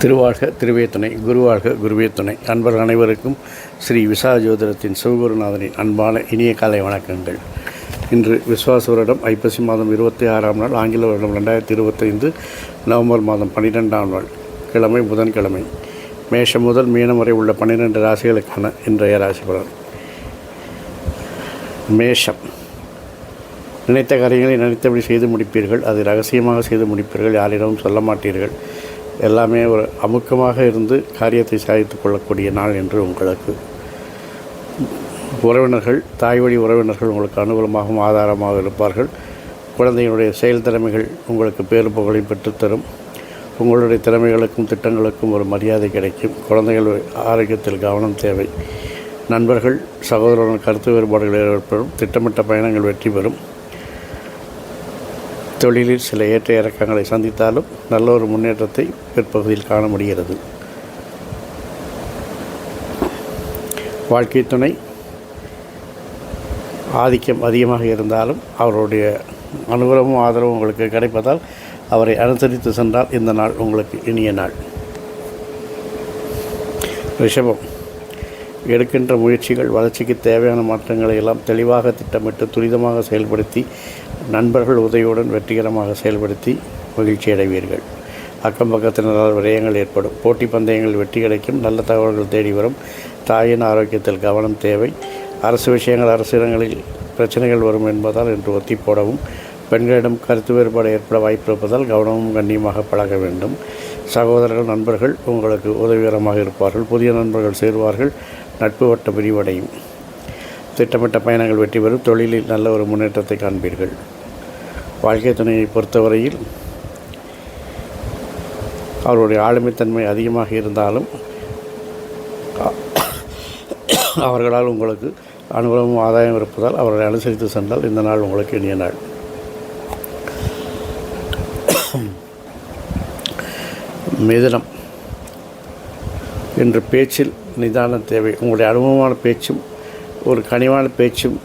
திருவாழ்க திருவேத்துணை குருவாழ்க குருவேத்துணை அன்பர் அனைவருக்கும் ஸ்ரீ விசா ஜோதிடத்தின் சிவகுருநாதனின் அன்பான இனிய காலை வணக்கங்கள். இன்று விஸ்வாச வருடம் ஐப்பசி மாதம் இருபத்தி ஆறாம் நாள் ஆங்கில வருடம் ரெண்டாயிரத்தி இருபத்தைந்து நவம்பர் மாதம் பன்னிரெண்டாம் நாள் கிழமை புதன்கிழமை. மேஷம் முதல் மீனம் வரை உள்ள பன்னிரெண்டு ராசிகளுக்கான இன்றைய ராசி பலன். மேஷம். நினைத்த காரியங்களை நினைத்தபடி செய்து முடிப்பீர்கள். அதை ரகசியமாக செய்து முடிப்பீர்கள். யாரிடமும் சொல்ல மாட்டீர்கள். எல்லாமே ஒரு அமுக்கமாக இருந்து காரியத்தை சாதித்துக் கொள்ளக்கூடிய நாள் என்று உங்களுக்கு உறவினர்கள் தாய் வழி உறவினர்கள் உங்களுக்கு அனுகூலமாகவும் ஆதாரமாக இருப்பார்கள். குழந்தையினுடைய செயல் திறமைகள் உங்களுக்கு பேரு புகழை பெற்றுத்தரும். உங்களுடைய திறமைகளுக்கும் திட்டங்களுக்கும் ஒரு மரியாதை கிடைக்கும். குழந்தைகள் ஆரோக்கியத்தில் கவனம் தேவை. நண்பர்கள் சகோதரர்கள் கருத்து வேறுபாடுகள் ஏற்படும். திட்டமிட்ட பயணங்கள் வெற்றி பெறும். தொழிலில் சில ஏற்ற இறக்கங்களை சந்தித்தாலும் நல்ல ஒரு முன்னேற்றத்தை பிற்பகுதியில் காண முடிகிறது. வாழ்க்கை துணை ஆதிக்கம் அதிகமாக இருந்தாலும் அவருடைய அனுகூலமும் ஆதரவும் உங்களுக்கு கிடைப்பதால் அவரை அனுசரித்து சென்றால் இந்த நாள் உங்களுக்கு இனிய நாள். ரிஷபம் எடுக்கின்ற முயற்சிகள் வளர்ச்சிக்கு தேவையான மாற்றங்களை எல்லாம் தெளிவாக திட்டமிட்டு துரிதமாக செயல்படுத்தி நண்பர்கள் உதவியுடன் வெற்றிகரமாக செயல்படுத்தி மகிழ்ச்சி அடைவீர்கள். அக்கம் பக்கத்தினரால் விரயங்கள் ஏற்படும். போட்டி பந்தயங்கள் வெற்றி கிடைக்கும். நல்ல தகவல்கள் தேடி வரும். தாயின் ஆரோக்கியத்தில் கவனம் தேவை. அரசு விஷயங்கள் அரசிடங்களில் பிரச்சனைகள் வரும் என்பதால் என்று ஒத்தி போடவும். பெண்களிடம் கருத்து வேறுபாடு ஏற்பட வாய்ப்பு இருப்பதால் கவனமும் கண்ணியமாக பழக வேண்டும். சகோதரர்கள் நண்பர்கள் உங்களுக்கு உதவிகரமாக இருப்பார்கள். புதிய நண்பர்கள் சேருவார்கள். நட்பு வட்ட விரிவடையும். திட்டமிட்ட பயணங்கள் வெற்றி பெறும். தொழிலில் நல்ல ஒரு முன்னேற்றத்தை காண்பீர்கள். வாழ்க்கை துணையை பொறுத்தவரையில் அவருடைய ஆளுமைத்தன்மை அதிகமாக இருந்தாலும் அவர்களால் உங்களுக்கு அனுகூலமும் ஆதாயம் இருப்பதால் அவர்களை அனுசரித்து சென்றால் இந்த நாள் உங்களுக்கு இனிய நாள். மிதுனம். இன்று பேச்சில் நிதானம் தேவை. உங்களுடைய அனுபவமான பேச்சும் ஒரு கனிவான பேச்சும்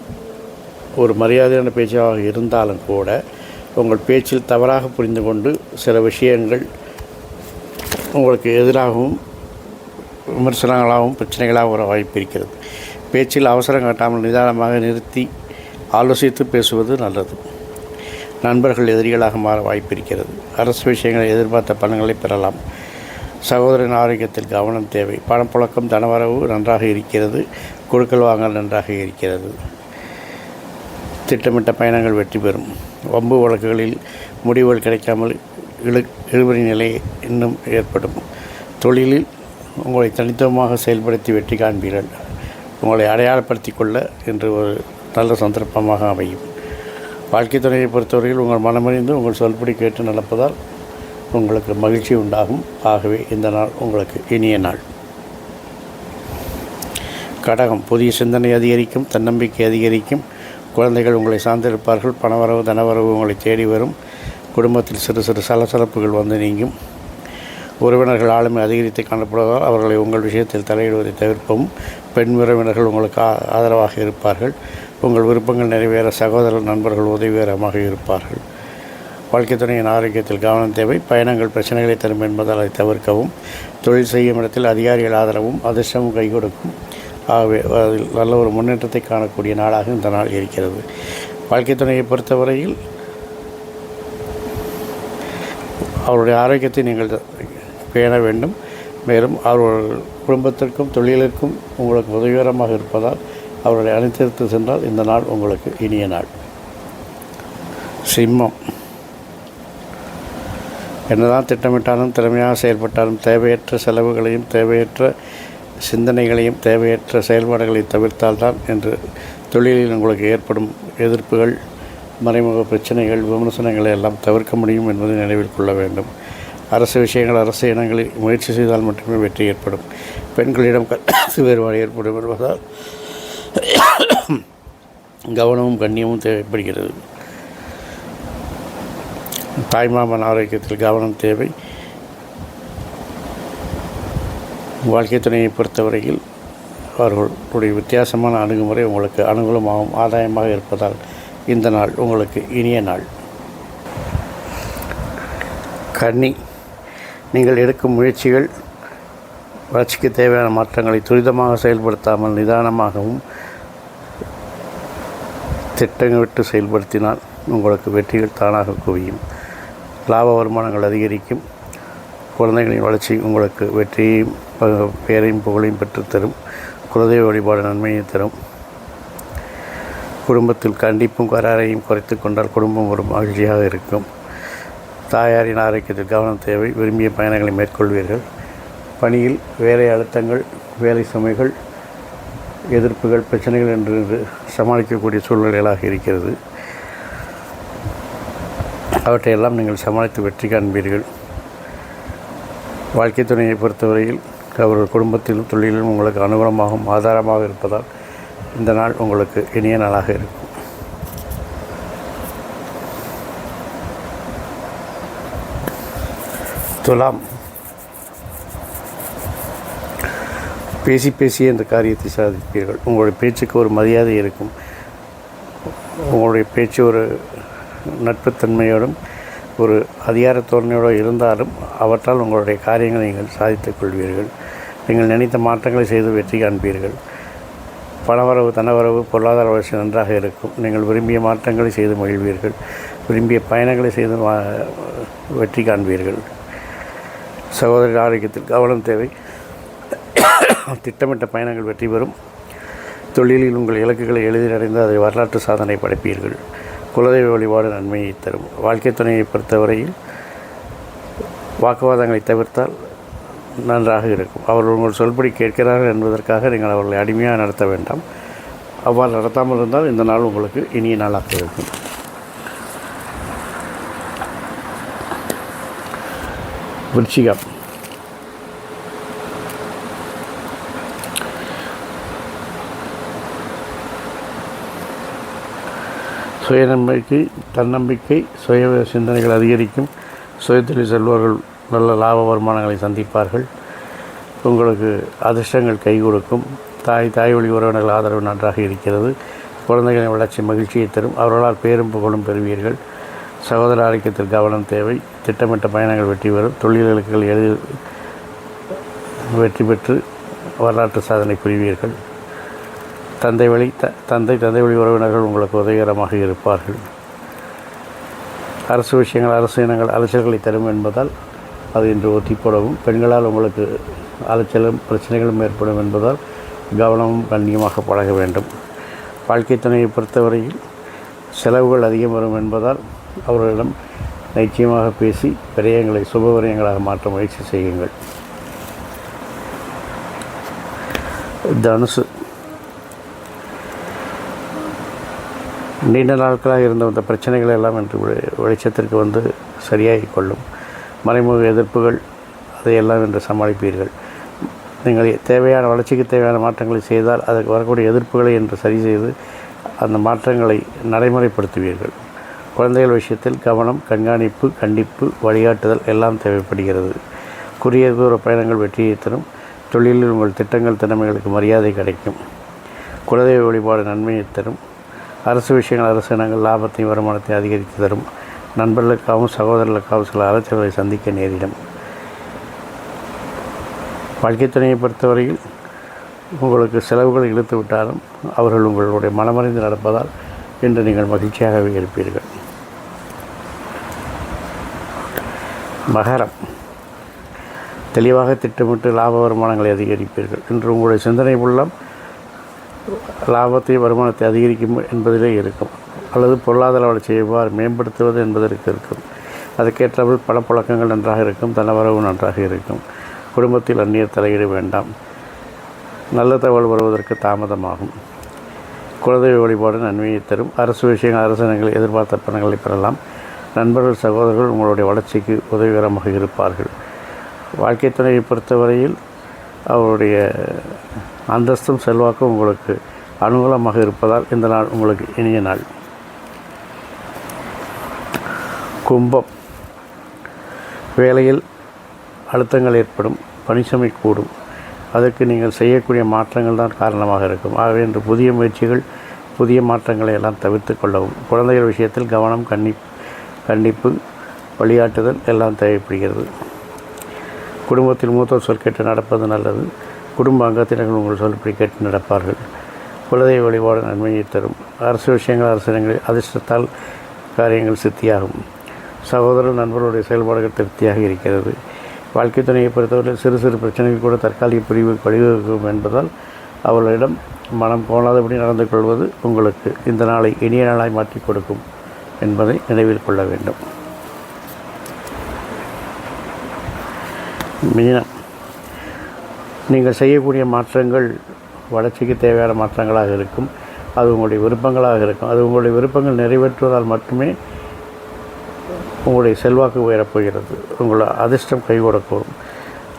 ஒரு மரியாதையான பேச்சாக இருந்தாலும் கூட உங்கள் பேச்சில் தவறாக புரிந்து கொண்டு சில விஷயங்கள் உங்களுக்கு எதிராகவும் விமர்சனங்களாகவும் பிரச்சனைகளாகவும் வர வாய்ப்பு இருக்கிறது. பேச்சில் அவசரம் காட்டாமல் நிதானமாக நிறுத்தி ஆலோசித்து பேசுவது நல்லது. நண்பர்கள் எதிரிகளாக மாற வாய்ப்பு இருக்கிறது அரசு விஷயங்களை எதிர்பார்த்த பணங்களை பெறலாம். சகோதரன் ஆரோக்கியத்தில் கவனம் தேவை. பணப்புழக்கம் தனவரவு நன்றாக இருக்கிறது. கொடுக்கல் வாங்கல் நன்றாக இருக்கிறது. திட்டமிட்ட பயணங்கள் வெற்றி பெறும். வம்பு வழக்குகளில் முடிவுகள் கிடைக்காமல் இழு இழுபறி நிலை இன்னும் ஏற்படும். தொழிலில் உங்களை தனித்துவமாக செயல்படுத்தி வெற்றி காண்பீர்கள். உங்களை அடையாளப்படுத்திக் கொள்ள என்று ஒரு நல்ல சந்தர்ப்பமாக அமையும். வாழ்க்கை துணையை பொறுத்தவரையில் உங்கள் மனமறிந்து உங்கள் சொல்படி கேட்டு நடப்பதால் உங்களுக்கு மகிழ்ச்சி உண்டாகும். ஆகவே இந்த நாள் உங்களுக்கு இனிய நாள். கடகம் புதிய சிந்தனை அதிகரிக்கும் தன்னம்பிக்கை அதிகரிக்கும். குழந்தைகள் உங்களை சார்ந்திருப்பார்கள். பணவரவு தனவரவு உங்களை தேடி வரும். குடும்பத்தில் சிறு சிறு சலசலப்புகள் வந்து நீங்கும். உறவினர்கள் ஆளுமை அதிகரித்து காணப்படுவதால் அவர்களை உங்கள் விஷயத்தில் தலையிடுவதை தவிர்க்கவும் பெண் உறவினர்கள் உங்களுக்கு ஆதரவாக இருப்பார்கள். உங்கள் விருப்பங்கள் நிறைவேற சகோதரர் நண்பர்கள் உதவிகரமாக இருப்பார்கள். வாழ்க்கை துணையின் ஆரோக்கியத்தில் கவனம் தேவை. பயணங்கள் பிரச்சனைகளை தரும் என்பதால் அதை தவிர்க்கவும் தொழில் செய்யும் இடத்தில் அதிகாரிகள் ஆதரவும் அதிர்ஷ்டமும் கை கொடுக்கும் ஆகவே அதில் நல்ல ஒரு முன்னேற்றத்தை காணக்கூடிய நாளாக இந்த நாள் இருக்கிறது. வாழ்க்கை துணையை பொறுத்தவரையில் அவருடைய ஆரோக்கியத்தை நீங்கள் பேண வேண்டும். மேலும் அவர்கள் குடும்பத்திற்கும் தொழிலுக்கும் உங்களுக்கு உதவிகரமாக இருப்பதால் அவர்களை அனுசரித்து சென்றால் இந்த நாள் உங்களுக்கு இனிய நாள். சிம்மம். என்னதான் திட்டமிட்டாலும் திறமையாக செயல்பட்டாலும் தேவையற்ற செலவுகளையும் தேவையற்ற சிந்தனைகளையும் தேவையற்ற செயல்பாடுகளை தவிர்த்தால்தான் என்று தொழிலில் உங்களுக்கு ஏற்படும் எதிர்ப்புகள் மறைமுக பிரச்சனைகள் விமர்சனங்களை எல்லாம் தவிர்க்க முடியும் என்பதை நினைவில் கொள்ள வேண்டும். அரசு விஷயங்கள் அரசு இனங்களில் முயற்சி செய்தால் மட்டுமே வெற்றி ஏற்படும். பெண்களிடம் கருத்து வேறுபாடு ஏற்படும் என்பதால் கவனமும் கண்ணியமும் தேவைப்படுகிறது. தாய்மாமன் ஆரோக்கியத்தில் கவனம் தேவை. வாழ்க்கை துணையை பொறுத்தவரையில் அவர்களுடைய வித்தியாசமான அணுகுமுறை உங்களுக்கு அனுகூலமாகவும் ஆதாயமாக இருப்பதால் இந்த நாள் உங்களுக்கு இனிய நாள். கன்னி நீங்கள் எடுக்கும் முயற்சிகள் வளர்ச்சிக்கு தேவையான மாற்றங்களை துரிதமாக செயல்படுத்தாமல் நிதானமாகவும் திட்டமிட்டு செயல்படுத்தினால் உங்களுக்கு வெற்றிகள் தானாக குவியும். லாப வருமானங்கள் அதிகரிக்கும். குழந்தைகளின் வளர்ச்சி உங்களுக்கு வெற்றியையும் ப- பேரையும் புகழையும் பெற்றுத்தரும். குலதெய்வ வழிபாடு நன்மையை தரும். குடும்பத்தில் கண்டிப்பும் கராரையும் குறைத்து கொண்டால் குடும்பம் ஒரு மகிழ்ச்சியாக இருக்கும். தாயாரின் ஆரோக்கியத்தில் கவனம் தேவை விரும்பிய பயணங்களை மேற்கொள்வீர்கள். பணியில் வேலை அழுத்தங்கள் வேலை சுமைகள் எதிர்ப்புகள் பிரச்சனைகள் என்று சமாளிக்கக்கூடிய சூழ்நிலைகளாக இருக்கிறது. அவற்றையெல்லாம் நீங்கள் சமாளித்து வெற்றி காண்பீர்கள். வாழ்க்கை துணையை பொறுத்தவரையில் அவர்கள் குடும்பத்திலும் தொழிலிலும் உங்களுக்கு அனுகூலமாகவும் ஆதாரமாக இருப்பதால் இந்த நாள் உங்களுக்கு இனிய நாளாக இருக்கும். துலாம். பேசி பேசி இந்த காரியத்தை சாதிப்பீர்கள். உங்களுடைய பேச்சுக்கு ஒரு மரியாதை இருக்கும். உங்களுடைய பேச்சு ஒரு நட்புத்தன்மையோடும் ஒரு அதிகார தோரணையோடு இருந்தாலும் அவற்றால் உங்களுடைய காரியங்களை நீங்கள் சாதித்துக் கொள்வீர்கள். நீங்கள் நினைத்த மாற்றங்களை செய்து வெற்றி காண்பீர்கள். பணவரவு தனவரவு பொருளாதார வளர்ச்சி நன்றாக இருக்கும். நீங்கள் விரும்பிய மாற்றங்களை செய்து மகிழ்வீர்கள். விரும்பிய பயணங்களை செய்து வெற்றி காண்பீர்கள். சகோதரர் ஆரோக்கியத்தில் கவனம் தேவை. திட்டமிட்ட பயணங்கள் வெற்றி பெறும். தொழிலில் உங்கள் இலக்குகளை எளிதில் அடைந்து அதை வரலாற்று சாதனை படைப்பீர்கள். குலதெய்வ வழிபாடு நன்மையை தரும். வாழ்க்கை துணையை பொறுத்தவரையில் வாக்குவாதங்களை தவிர்த்தால் நன்றாக இருக்கும். அவர்கள் உங்கள் சொல்படி கேட்கிறார்கள் என்பதற்காக நீங்கள் அவர்களை அடிமையாக நடத்த வேண்டாம். அவ்வாறு நடத்தாமல் இருந்தால் இந்த நாள் உங்களுக்கு இனிய நாளாக இருக்கும். விருச்சிகம். சுயநம்பிக்கை தன்னம்பிக்கை சுய சிந்தனைகள் அதிகரிக்கும். சுயத்தொழில் செல்வர்கள் நல்ல லாப வருமானங்களை சந்திப்பார்கள். உங்களுக்கு அதிர்ஷ்டங்கள் கை கொடுக்கும். தாய் தாய் வழி உறவினர்கள் ஆதரவு நன்றாக இருக்கிறது. குழந்தைகளின் வளர்ச்சி மகிழ்ச்சியை தரும். அவர்களால் பேரும் புகழும் பெறுவீர்கள். சகோதர ஆரோக்கியத்தில் கவனம் தேவை திட்டமிட்ட பயணங்கள் வெற்றி பெறும் தொழில்களுக்கு எளிதில் வெற்றி பெற்று வரலாற்று சாதனை புரிவீர்கள். தந்தை வழி த தந்தை தந்தை வழி உறவினர்கள் உங்களுக்கு உதவிகரமாக இருப்பார்கள். அரசு விஷயங்கள் அரசு இனங்கள் அலைச்சல்களை தரும் என்பதால் அது இன்று ஒத்தி போடவும் பெண்களால் உங்களுக்கு அலைச்சலும் பிரச்சனைகளும் ஏற்படும் என்பதால் கவனமும் கண்ணியமாக பழக வேண்டும். வாழ்க்கை துணையை பொறுத்தவரையில் செலவுகள் அதிகம் வரும் என்பதால் அவர்களிடம் நிச்சயமாக பேசி விரயங்களை சுப விரயங்களாக மாற்ற முயற்சி செய்யுங்கள். தனுசு. நீண்ட நாட்களாக இருந்த அந்த பிரச்சனைகள் எல்லாம் இன்று வெளிச்சத்திற்கு வந்து சரியாகி கொள்ளும். மறைமுக எதிர்ப்புகள் அதையெல்லாம் இன்று சமாளிப்பீர்கள். நீங்கள் தேவையான வளர்ச்சிக்கு தேவையான மாற்றங்களை செய்தால் அதற்கு வரக்கூடிய எதிர்ப்புகளை என்று சரி செய்து அந்த மாற்றங்களை நடைமுறைப்படுத்துவீர்கள். குழந்தைகள் விஷயத்தில் கவனம் கண்காணிப்பு கண்டிப்பு வழிகாட்டுதல் எல்லாம் தேவைப்படுகிறது. குறுகிய தூர பயணங்கள் வெற்றியை தரும். தொழிலில் உங்கள் திட்டங்கள் திறமைகளுக்கு மரியாதை கிடைக்கும். குலதெய்வ வழிபாடு நன்மையை தரும். அரசு விஷயங்கள் அரசு இனங்கள் லாபத்தையும் வருமானத்தையும் அதிகரித்து தரும். நண்பர்களுக்காகவும் சகோதரர்களுக்காகவும் சில அலைச்சல்களை சந்திக்க நேரிடும். வாழ்க்கை துணையை பொறுத்தவரையில் உங்களுக்கு செலவுகள் இழுத்து விட்டாலும் அவர்கள் உங்களுடைய மனமறிந்து நடப்பதால் என்று நீங்கள் மகிழ்ச்சியாகவே இருப்பீர்கள். மகரம். தெளிவாக திட்டமிட்டு லாப வருமானங்களை அதிகரிப்பீர்கள். இன்று உங்களுடைய சிந்தனை உள்ளம் லாபத்தை வருமானத்தை அதிகரிக்கும் என்பதிலே இருக்கும். அல்லது பொருளாதார வளர்ச்சியை எவ்வாறு மேம்படுத்துவது என்பதற்கு இருக்கும். அதற்கேற்றவர் பல புழக்கங்கள் நன்றாக இருக்கும் தனவரவு நன்றாக இருக்கும். குடும்பத்தில் அந்நியர் தலையிட வேண்டாம். நல்ல தகவல் வருவதற்கு தாமதமாகும். குலதெய்வ வழிபாடு நன்மையை தரும். அரசு விஷயங்கள் அரசனங்கள் எதிர்பார்த்த பணங்களை பெறலாம். நண்பர்கள் சகோதரர்கள் உங்களுடைய வளர்ச்சிக்கு உதவிகரமாக இருப்பார்கள். வாழ்க்கை துணையை பொறுத்தவரையில் அவருடைய அந்தஸ்தும் செல்வாக்கும் உங்களுக்கு அனுகூலமாக இருப்பதால் இந்த நாள் உங்களுக்கு இனிய நாள். கும்பம். வேலையில் அழுத்தங்கள் ஏற்படும். பணிசுமை கூடும். அதற்கு நீங்கள் செய்யக்கூடிய மாற்றங்கள் தான் காரணமாக இருக்கும். ஆகவே இன்று புதிய முயற்சிகள் புதிய மாற்றங்களை எல்லாம் தவிர்த்து கொள்ளவும். குழந்தைகள் விஷயத்தில் கவனம் கண்ணி கண்டிப்பு வழிகாட்டுதல் எல்லாம் தேவைப்படுகிறது. குடும்பத்தில் மூத்தோர் சொல் கேட்டு நடப்பது நல்லது. குடும்ப அங்கத்தினர்கள் உங்கள் சொல்படி கேட்டு நடப்பார்கள். குலதெய்வ வழிபாடு நன்மையை தரும். அரசு விஷயங்கள் அரசிடங்களில் அதிர்ஷ்டத்தால் காரியங்கள் சித்தியாகும். சகோதரர் நண்பர்களுடைய செயல்பாடுகள் திருப்தியாக இருக்கிறது. வாழ்க்கை துணையை பொறுத்தவரையில் சிறு சிறு பிரச்சனைகள் கூட தற்காலிக பிரிவு வழிவகுக்கும் என்பதால் அவர்களிடம் மனம் கோணாதபடி நடந்து கொள்வது உங்களுக்கு இந்த நாளை இனிய நாளாய் மாற்றிக் கொடுக்கும் என்பதை நினைவில் கொள்ள வேண்டும். மீனம் நீங்கள் செய்யக்கூடிய மாற்றங்கள் வளர்ச்சிக்கு தேவையான மாற்றங்களாக இருக்கும். அது உங்களுடைய விருப்பங்களாக இருக்கும். அது உங்களுடைய விருப்பங்கள் நிறைவேற்றுவதால் மட்டுமே உங்களுடைய செல்வாக்கு உயரப் போகிறது. உங்களை அதிர்ஷ்டம் கைகூடக்கூடும்.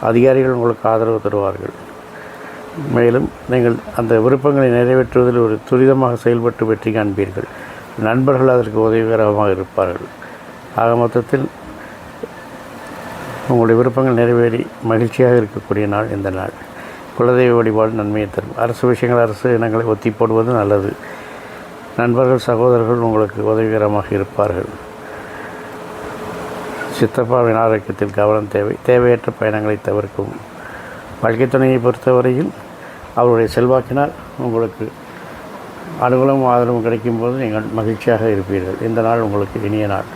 அதிகாரிகள் உங்களுக்கு ஆதரவு தருவார்கள். மேலும் நீங்கள் அந்த விருப்பங்களை நிறைவேற்றுவதில் ஒரு துரிதமாக செயல்பட்டு வெற்றி காண்பீர்கள். நண்பர்கள் அதற்கு உதவிகரமாக இருப்பார்கள். ஆக மொத்தத்தில் உங்களுடைய விருப்பங்கள் நிறைவேறி மகிழ்ச்சியாக இருக்கக்கூடிய நாள் இந்த நாள். குலதெய்வ வழிபாடு நன்மையை தரும். அரசு விஷயங்கள் அரசு இனங்களை ஒத்தி போடுவது நல்லது. நண்பர்கள் சகோதரர்கள் உங்களுக்கு உதவிகரமாக இருப்பார்கள். சித்தப்பாவின் ஆரோக்கியத்தில் கவனம் தேவை. தேவையற்ற பயணங்களை தவிர்க்கவும். வாழ்க்கை துணையை பொறுத்தவரையில் அவருடைய செல்வாக்கினால் உங்களுக்கு அனுகூலமும் ஆதரவும் கிடைக்கும் போது நீங்கள் மகிழ்ச்சியாக இருப்பீர்கள். இந்த நாள் உங்களுக்கு இனிய நாள்.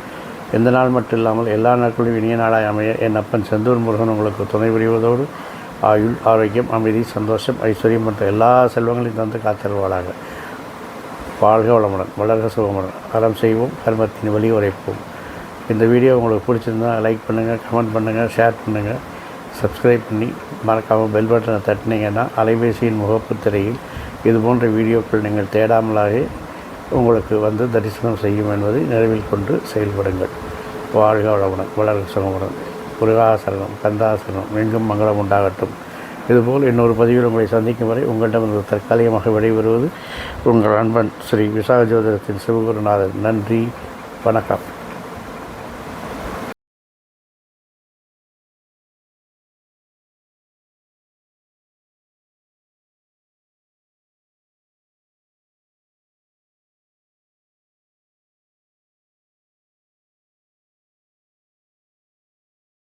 எந்த நாள் மட்டும் இல்லாமல் எல்லா நாட்களும் இனிய நாளாக அமைய என் அப்பன் செந்தூர் முருகன் உங்களுக்கு துணை புரிவதோடு ஆயுள் ஆரோக்கியம் அமைதி சந்தோஷம் ஐஸ்வர்யம் மற்ற எல்லா செல்வங்களையும் தந்து காத்தருவாளாக வாழ்க வளமுடன் வளர்க சுகமுடன். அறம் செய்வோம் கர்மத்தின் வழி உரைப்போம். இந்த வீடியோ உங்களுக்கு பிடிச்சிருந்தா லைக் பண்ணுங்கள் கமெண்ட் பண்ணுங்கள் ஷேர் பண்ணுங்கள் சப்ஸ்கிரைப் பண்ணி மறக்காமல் பெல் பட்டனை தட்டினீங்கன்னா அலைபேசியின் முகப்பு திரையில் இது போன்ற வீடியோக்கள் நீங்கள் தேடாமலாகவே உங்களுக்கு வந்து தரிசனம் செய்யும் என்பதை நினைவில் கொண்டு செயல்படுங்கள். வாழ்க வளமுடன் வளர்க சுகமுடன் முருகாசரணம் கந்தாசரணம் எங்கும் மங்களம் உண்டாகட்டும். இதுபோல் இன்னொரு பதிவில் உங்களை சந்திக்கும் வரை உங்களிடமிருந்து தற்காலிகமாக விடைபெறுவது உங்கள் அன்பன் ஸ்ரீ விசாக ஜோதிடத்தின் சிவகுருநாதன். நன்றி வணக்கம்.